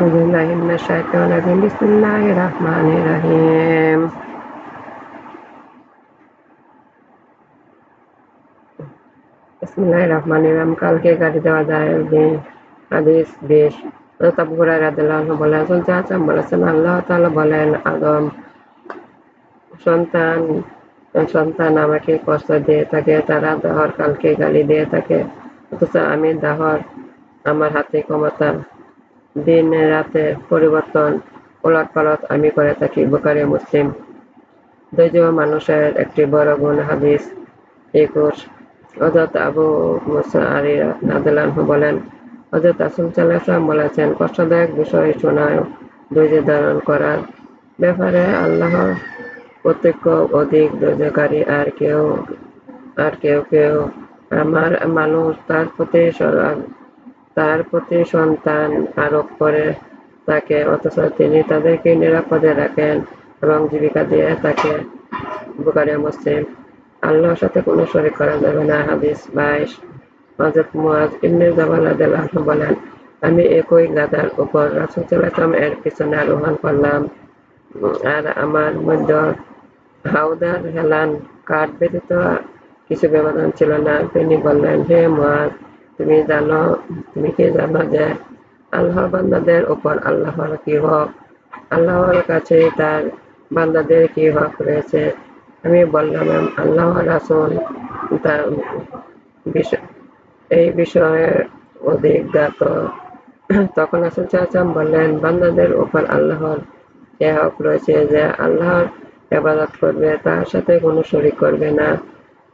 কালকে গাড়ি দেওয়া যায় বেশ। বলেছেন, আল্লাহ তাআলা বলেন, আদম সন্তান সন্তান আমাকে কষ্ট দিয়ে থাকে, তারা দাহর কালকে গালি দিয়ে থাকে। অথচ আমি দাহর আমার হাতে ক্ষমতা দিন রাতে পরিবর্তন ওলট পালট আমি করে থাকি। বোকারে মুসলিম। ধৈর্য মানুষের একটি বড় গুণ হাদিস। একুশ হজরত আবু মুসা আলী বলেন হজরত আসুল সাল্লাহাম বলেছেন, কষ্টদায়ক বিষয় শোনায় ধৈর্য ধারণ করার ব্যাপারে আল্লাহ প্রত্যক্ষ অধিক ধৈর্যকারী আর কেউ আর কেউ কেউ আমার মানুষ তার প্রতি তার প্রতি সন্তান আরোপ করে তাকে, অথচ তিনি তাদেরকে নিরাপদে রাখেন এবং জীবিকা দিয়ে তাকে বুকারিয়া মুসলিম। আল্লাহর সাথে কোনো শরীর করা যাবে না, হাদিস বাইশ। হজরত মুয়াজ বলেন, আমি একই গাদার উপর রাসূল এর পিছনে আরোহণ করলাম। আর আমার মধ্যে হাউদার হেলান কাঠ ব্যতীত কিছু ব্যবধান ছিল না। তিনি বললেন, হে মুয়াজ তুমি জানো, তুমি কি জানো যে আল্লাহ বান্দাদের ওপর আল্লাহর কি হক? আল্লাহর কাছে তার বান্দাদের কি হক রয়েছে? আমি বললাম আল্লাহ রাসুল তার এই বিষয়ে অধিক জ্ঞাত। তখন আসল চাচাম বললেন, বান্দাদের উপর আল্লাহর এ হক রয়েছে? যে আল্লাহর হেফাজত করবে, তার সাথে কোনো শরিক করবে না।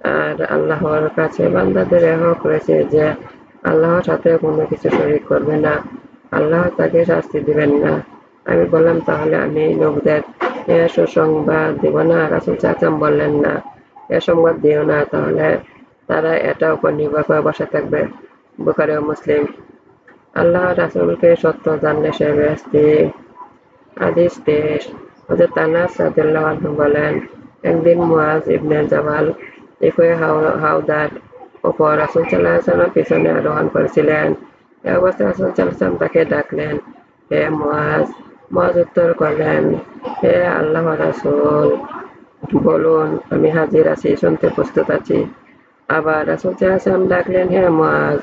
আর আল্লাহর কাছে বান্দাদের হক রয়েছে যে আল্লাহর সাথে কোনো কিছু শরিক করবে না। আল্লাহ তাকে শাস্তি দিবেন না। আমি বললাম, তাহলে আমি লোকদের সুসংবাদ দিব না। রাসুল চাচাম বললেন, না, এ সংবাদ দিও না। তাহলে তারা এটা উপর নির্ভর করে বসে থাকবে। বুখারি ও মুসলিম। আল্লাহ রাসুলকে সত্য জানলে সে ব্যস্তি আদিস দেশ। হজরত তানাস সাদুল্লাহ বলেন, একদিন মুয়াজ ইবনে জামাল একই হাওদার ওপর রাসুল সাল্লাহ পিছনে আরোহণ করেছিলেন। এ অবস্থায় রাসুল সাল্লাহ তাকে ডাকলেন, হে মুয়াজ মুয়াজ উত্তর করলেন, হে আল্লাহ রাসুল, বলুন, আমি হাজির আছি, শুনতে প্রস্তুত আছি। আবার রাসুল সাল্লাম ডাকলেন, হে মুয়াজ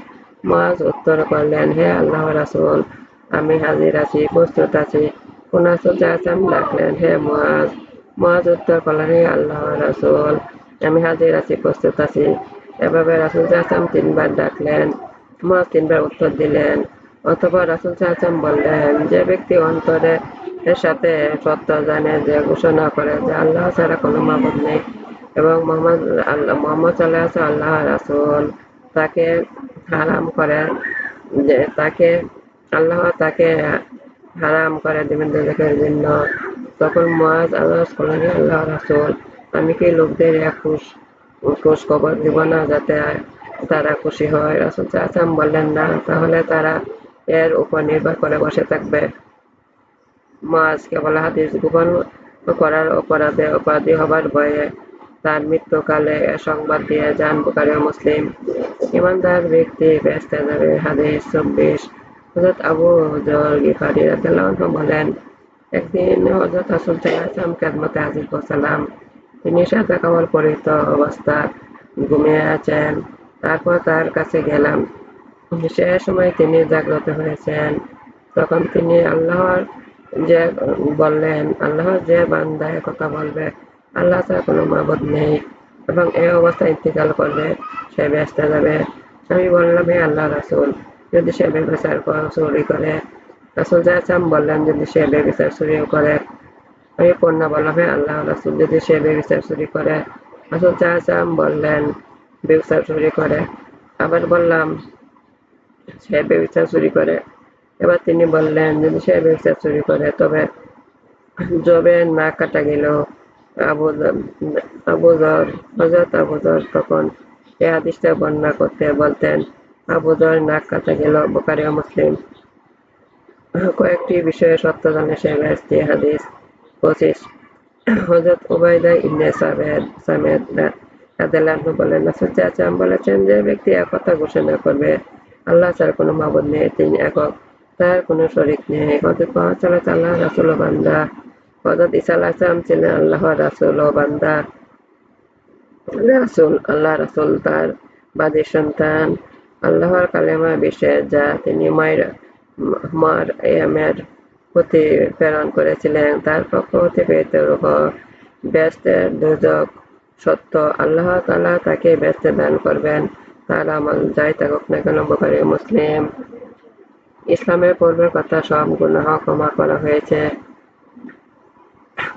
মুয়াজ উত্তর করলেন, হে আল্লাহ রাসুল, আমি হাজির আছি, প্রস্তুত আছি। কোন রাসুল সাল্লাম ডাকলেন, হে মুয়াজ মুয়াজ উত্তর করলেন, হে আল্লাহ রাসুল আমি হাজির আছি, প্রস্তুত আছি। এভাবে রাসুল সাল্লাম তিনবার ডাকলেন মুয়াজ তিনবার উত্তর দিলেন, অথবা রাসুল সাল্লাম বললেন, যে ব্যক্তি অন্তরে এর সাথে সত্য জানে, যে ঘোষণা করে যে আল্লাহ ছাড়া কোনো মাবুদ নেই এবং মোহাম্মদ আল্লাহ, মোহাম্মদ সাল্লাহ আল্লাহ রাসুল, তাকে হারাম করে যে, তাকে আল্লাহ তাকে হারাম করে দিবেন জন্য। তখন মহাজ আল্লাহ আল্লাহ রাসুল আমি কি লোকদের খুশ খোঁজ খবর দিব না যাতে তারা খুশি হয়। রাসুল চাচাম বললেন, না, তাহলে তারা এর উপর নির্ভর করে বসে থাকবে। মাছ কেবল হাদিস গোপন করার অপরাধে অপরাধী হবার ভয়ে তার মৃত্যুকালে সংবাদ দিয়ে যান বুকারি মুসলিম। ইমানদার ব্যক্তি ব্যস্ত যাবে। হাদিস চব্বিশ। হজরত আবু হজর গিফারি রাদিয়াল্লাহু বলেন, একদিন হজরত আসল সাল্লাম কেদমতে হাজির পৌঁছালাম তিনি সাদা কামল পরিহিত অবস্থা, ঘুমিয়ে আছেন। তারপর তার কাছে গেলাম। সে সময় তিনি জাগ্রত হয়েছেন। তখন তিনি আল্লাহর যে বললেন, আল্লাহর যে বান্দায় কথা বলবে, আল্লাহ তার কোনো মাবদ নেই। এবং এই অবস্থায় ইন্তিকাল করবে, সে ব্যস্ত যাবে। আমি বললাম, হে আল্লাহ রাসুল, যদি সে ব্যবচার চুরি করে। রাসুল জাহাম বললেন, যদি সে ব্যবচার চুরি করে আমি কন্যা বললাম হে আল্লাহ রাসুল। যদি সে ব্যবচার চুরি করে, রাসুল জাহাম বললেন ব্যবচার চুরি করে। আবার বললাম, সে ব্যবচার চুরি করে। এবার তিনি বললেন, যদি সে ব্যবচার চুরি করে, তবে জবে না কাটা গেল আবুদর হজরত আবুদর তখন এ হাদিসটা বর্ণনা করতে বলতেন আবুদর নাক কাটা গেল বোকারি মুসলিম। কয়েকটি বিষয়ে সত্য জানে সে হাদিস। পঁচিশ হজরত উবাইদা ইবনে সামেদ বলেন বলেছেন যে ব্যক্তি ঘোষণা করবে, আল্লাহ ছাড়া কোনো মাবুদ নেই, তিনি একক, তার কোনো শরিক নেই। আল্লাহ রাসূল ও বান্দা। হযরত ঈসা আলাইহিস সালাম ছিলেন আল্লাহর রাসূল ও বান্দা। রাসূল আল্লাহ রাসূল, তার বাদী সন্তান। আল্লাহর কালেমা বিশেষ যা তিনি মায়ের মার ইয়ামের প্রতি প্রেরণ করেছিলেন। তার পক্ষ হতে পেতে রূহ ব্যস্তের দুজক সত্য আল্লাহ তালা তাকে ব্যস্ত দান করবেন। তার আমল যাই থাকুক না কেন, বোখারি মুসলিম। ইসলামের পূর্বের কথা সব গুনাহ ক্ষমা করা হয়েছে।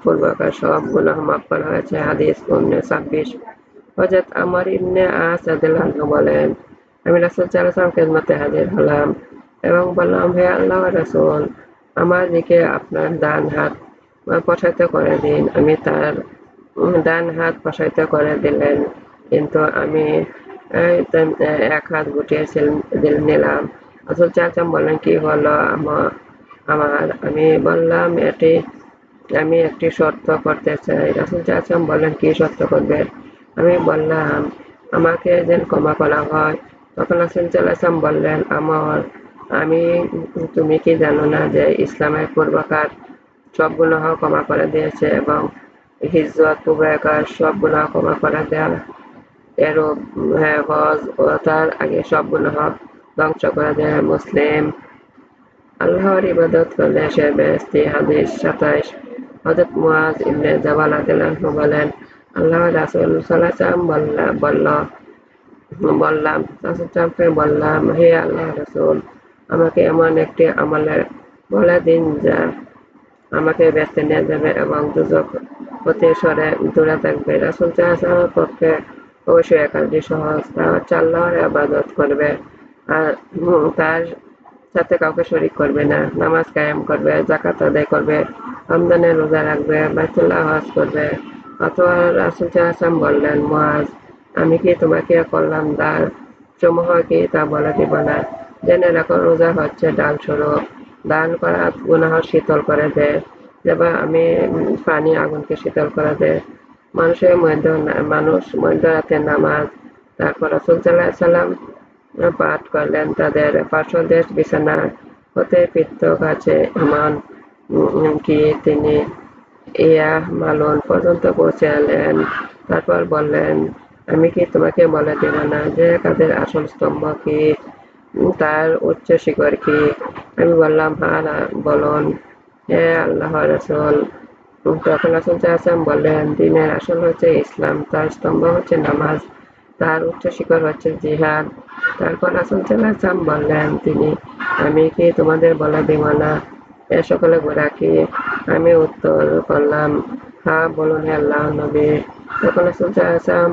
পূর্বকার সব গুনাহ মাফ করা হয়েছে। হাদিস উন্নে ছাব্বিশ। হজরত আমার ইবনে আস রাদিয়াল্লাহু বলেন, আমি রাসূল আলাইহি খেদমতে হাজির হলাম এবং বললাম, হে আল্লাহ রাসূল আমার দিকে আপনার ডান হাত প্রসারিত করে দিন। আমি তার ডান হাত প্রসারিত করে দিলেন। কিন্তু আমি এক হাত গুটিয়ে নিলাম। আসল চাচাম বললেন, কি হলো আমার? আমি বললাম, এটি, আমি একটি শর্ত করতে চাই। রাসুল চাচাম বললেন, কি শর্ত করবে? আমি বললাম, আমাকে যেন ক্ষমা করা হয়। তখন রাসুল চাল্লাম বললেন, আমার আমি তুমি কি জানো না যে ইসলামের পূর্বকার সব গুনাহ ক্ষমা করে দিয়েছে এবং হিজরত পূর্বকার সব গুনাহ ক্ষমা করে দেওয়া এরও হ্যাঁ, হজ ও তার আগে সব গুনাহ ধ্বংস করে দেয় মুসলিম। আল্লাহর ইবাদত করলে সে বেস্তি হাদিস সাতাইশ। হজরত মুয়াজ ইবনে জাবাল আদিল্লাহু বলেন আল্লাহ রাসুল সাল্লাম বলল বললাম বললাম হে আল্লাহ রাসুল আমাকে এমন একটি আমলের বলে দিন যা আমাকে ব্যস্ত নিয়ে যাবে এবং দুজক হতে সরে দূরে থাকবে। রাসুল চাহার পক্ষে অবশ্যই একাধিক সহজ তা আবাদত করবে আর তার সাথে কাউকে শরিক করবে না। নামাজ কায়েম করবে জাকাত আদায় করবে রমজানে রোজা রাখবে, বাইতুল্লাহ হজ করবে। অথবা রাসুল চাহাম বললেন মহাজ আমি কি তোমাকে করলাম? দার সমূহ কি তা বলে দিব না? জেনে রাখো রোজা হচ্ছে, ডাল স্বরূপ। দান করা গুনাহ শীতল করে দেয় যেবা আমি পানি আগুনকে শীতল করে দেয় মানুষের মধ্য, মানুষ মধ্যরাতে নামাজ, তারপর রসুল সাল্লাহ সাল্লাম পাঠ করলেন তাদের পার্শ্বদেশ বিছানা হতে পিত্ত কাছে। এমন কি তিনি ইয়া মালন পর্যন্ত পৌঁছালেন। তারপর বললেন, আমি কি তোমাকে বলে দেব না যে কাদের আসল স্তম্ভ কি? তার উচ্চ শিখর কি? আমি বললাম হ্যাঁ বলুন, হে আল্লাহ রসুল। তখন রাসুল চাহাম বললেন, দিনের আসল হচ্ছে ইসলাম, তার স্তম্ভ হচ্ছে নামাজ, তার উচ্চ শিখর হচ্ছে জিহাদ। তারপর রাসুল চাহাম বললেন তিনি, আমি কি তোমাদের বলে দিব না? এ সকলে রাখি আমি উত্তর করলাম হ্যাঁ বলুন হে আল্লাহ নবী। তখন রাসুল চাহাম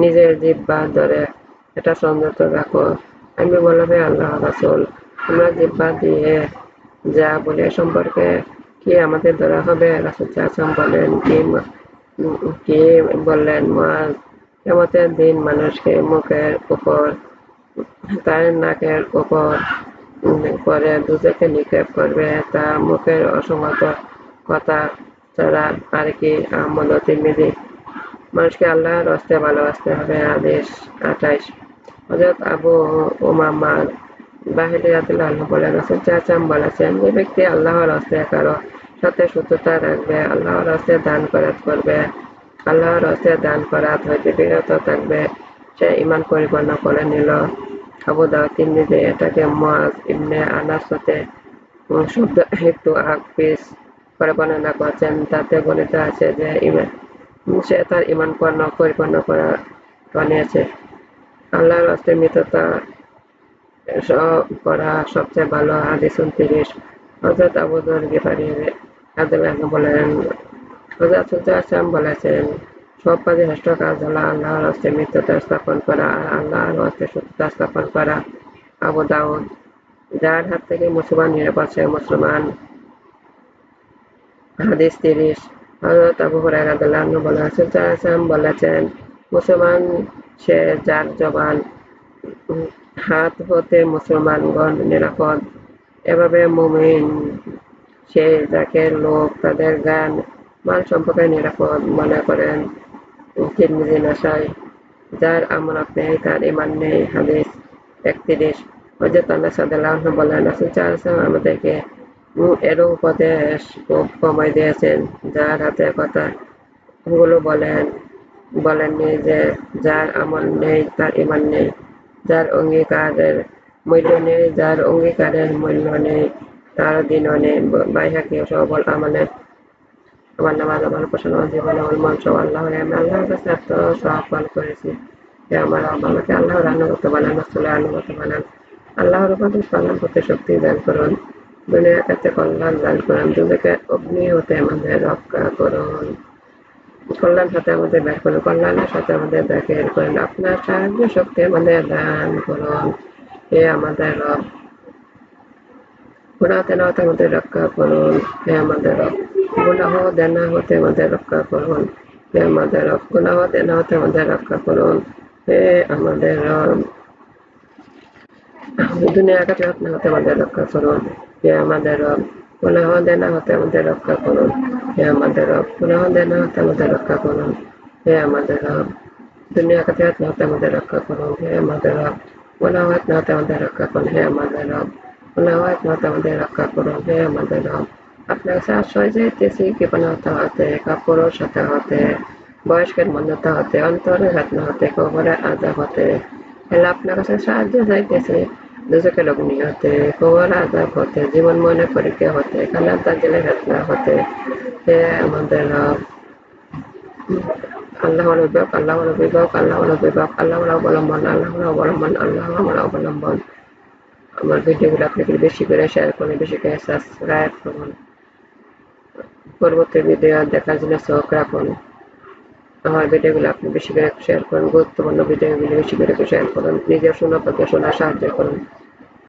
নিজের জিব্বা ধরে, এটা সংযত রাখো। আমি বললাম আল্লাহ রাসুল, আমরা জিব্বা দিয়ে যা বলে সম্পর্কে কি আমাদের ধরা হবে? রাসুল চাচম বলেন, কি কি বললেন মাজ কেমতের দিন মানুষকে মুখের উপর, তার নাকের উপর করে দুজকে নিক্ষেপ করবে, তা মুখের অসংগত কথা ছাড়া আর কি তিরমিজি মানুষকে আল্লাহর হস্তে ভালোবাসতে হবে, আদেশ আঠাইশ। হজরত আবু উমাম্মাদ বাহিনী রাতুল্লাহ বলেন রসুল চাচাম বলেছেন। যে ব্যক্তি আল্লাহর হস্তে কারও সাথে সত্যতা রাখবে, আল্লাহর হস্তে দান করাত করবে, আল্লাহর হস্তে দান করাত হইতে বিরত থাকবে, সে ইমান পরিপূর্ণ করে নিল। আবু দাও তিরমিজি এটাকে মাজ আনাস হতে শব্দ একটু আগ পিস করে বর্ণনা করছেন। তাতে বর্ণিত আছে যে ইমান সে তার ইমান পণ্য পরিপূর্ণ করা বানিয়েছে আল্লাহর হস্তে মিততা করা সবচেয়ে ভালো হাদিস উনত্রিশ। হজরত আবু দর গিফারি বলেন হজরত বলেছেন, সব কাজে শ্রেষ্ঠ কাজ হলো আল্লাহর হস্তে মিত্রতা স্থাপন করা আর আল্লাহর হস্তে সত্যতা স্থাপন করা। আবু দাউদ, যার হাত থেকে মুসলমান নিরাপদ সে মুসলমান। হাদিস তিরিশ হজরত আবু সুজাম বলেছেন মুসলমান সে যার জবান হাত হতে মুসলমানগণ নিরাপদ। এভাবে মুমিন, সে যাকে লোক তাদের গান মাল সম্পর্কে নিরাপদ মনে করেন তিরমিজি নাসাই, যার আমানত নেই তার ইমান নেই। হাদিস একত্রিশ। আনাস রাদিয়াল্লাহু আনহু বলেন, রাসূল আলাইহি আমাদেরকে, উম উপদেশ কমায় দিয়েছেন, যার হাতে কথা গুলো বলেন। বলেননি যে যার আমল নেই, তার ঈমান নেই। যার অঙ্গীকারের মূল্য নেই, যার অঙ্গীকারের মূল্য নেই, তার দিনও নেই। বাইহাকি সবল আমলের আমার নামাজ, আমার উপাসনা জীবন, আমার মন সব আল্লাহর আমি আল্লাহর কাছে আত্মসমর্পণ করেছি যে আমার আমাকে আল্লাহর আনুগত বানান, রাসূলের আনুগত বানান। আল্লাহর উপদেশ পালন করতে শক্তি দান করুন। দুনিয়ার কাছে কল্যাণ দান করুন। দুজকের অগ্নি হতে আমাদের রক্ষা করুন। কল্যাণ সাথে আমাদের বের করুন, কল্যাণের সাথে আমাদের বের করুন। আপনার সাহায্য শক্তি আমাদের দান করুন। হে আমাদের রব। দেনা হতে আমাদের রক্ষা করুন। হে আমাদের রব। গুনাহ দেনা হতে আমাদের রক্ষা করুন। হে আমাদের রব। গুনাহ দেনা হতে আমাদের রক্ষা করুন। হে আমাদের রব। দুনিয়া আঘাতে আপনি হতে আমাদের রক্ষা করুন। হে আমাদের রব। গুনাহ দেনা হতে আমাদের রক্ষা করুন। হে আমাদের রব গুনাহ দেনা হতে আমাদের রক্ষা করুন হে আমাদের রব দুনিয়া আঘাতে আপনি হতে আমাদের রক্ষা করুন হে আমাদের রব গুনাহ না হতে আমাদের রক্ষা করুন হে আমাদের রব গুনাহ না হতে আমাদের রক্ষা করুন হে আমাদের রব আপনার কাছে আশ্রয় চাইতেছি কৃপণতা হতে কাপড়ের সাথে হতে বয়স্কের মন্যতা হতে অন্তরের ঘটনা হতে কবরের আজাব হতে এলা আপনার কাছে সাহায্য চাইতেছি দুজকের অগ্নি হতে কবর আজাব হতে জীবন মনে পরীক্ষা হতে খানার দাজিলের ঘটনা হতে হে আমাদের রব আল্লাহর অভিভাবক আল্লাহর অভিভাবক আল্লাহর অভিভাবক আল্লাহর অবলম্বন আল্লাহর অবলম্বন, আল্লাহ আমার অবলম্বন। আমার ভিডিওগুলো আপনি বেশি করে শেয়ার করুন, বেশি করে সাবস্ক্রাইব করুন। পরবর্তী ভিডিও দেখার জন্য চোখ রাখুন। আমার ভিডিওগুলো আপনি বেশি করে শেয়ার করুন, গুরুত্বপূর্ণ ভিডিওগুলি বেশি করে শেয়ার করুন। নিজের শোনা পক্ষে শোনার সাহায্য করুন।